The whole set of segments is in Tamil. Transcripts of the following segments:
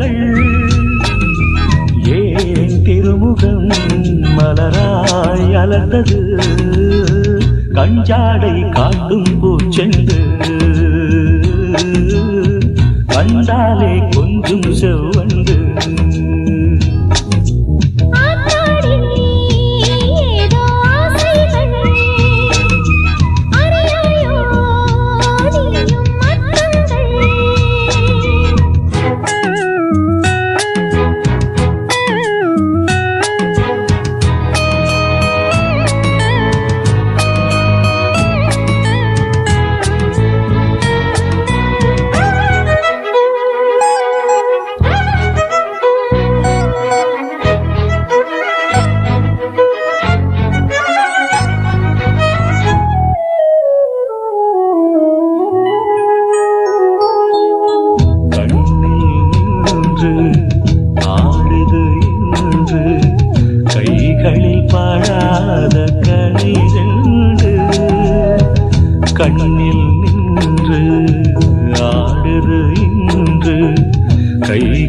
மலர்கள். ஏன் திருமுகம் மலராய் அலர்ந்தது? கஞ்சாடை காட்டும் பூச்சென்று கண்டாலே கொஞ்சம் செவ்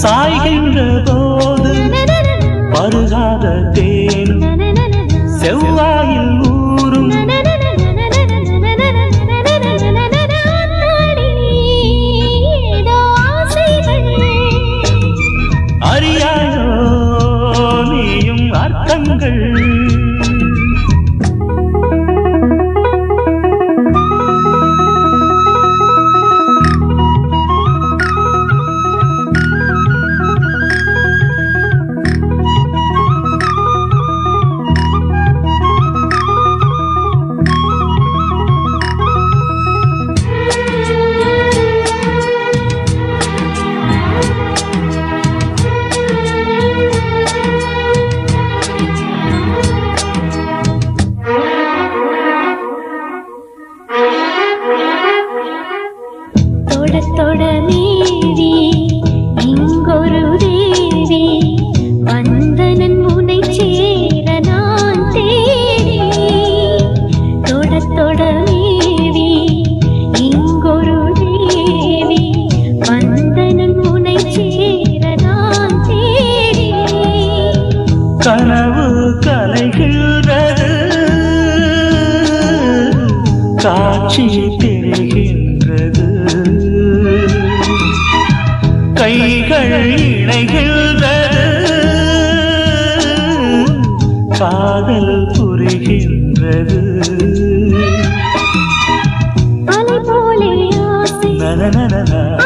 சாய்கின்ற போது பருகாத தேனும் செவ்வாயில் கனவு கலைகின்றது. காட்சி தெரிகின்றது கைகள் இணைகின்றது. காதல் புரிகின்றது. நன நன நன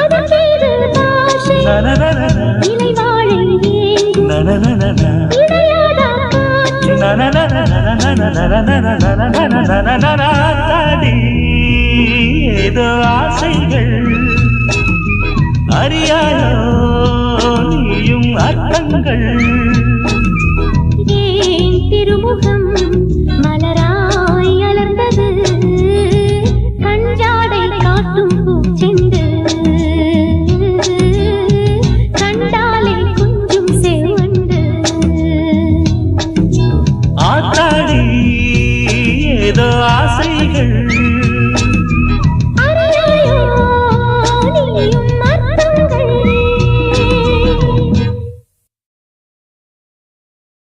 நன நன நன ஏதோ ஆசைகள் அறியாயோ நீயும் அர்த்தங்கள் திருமுகம்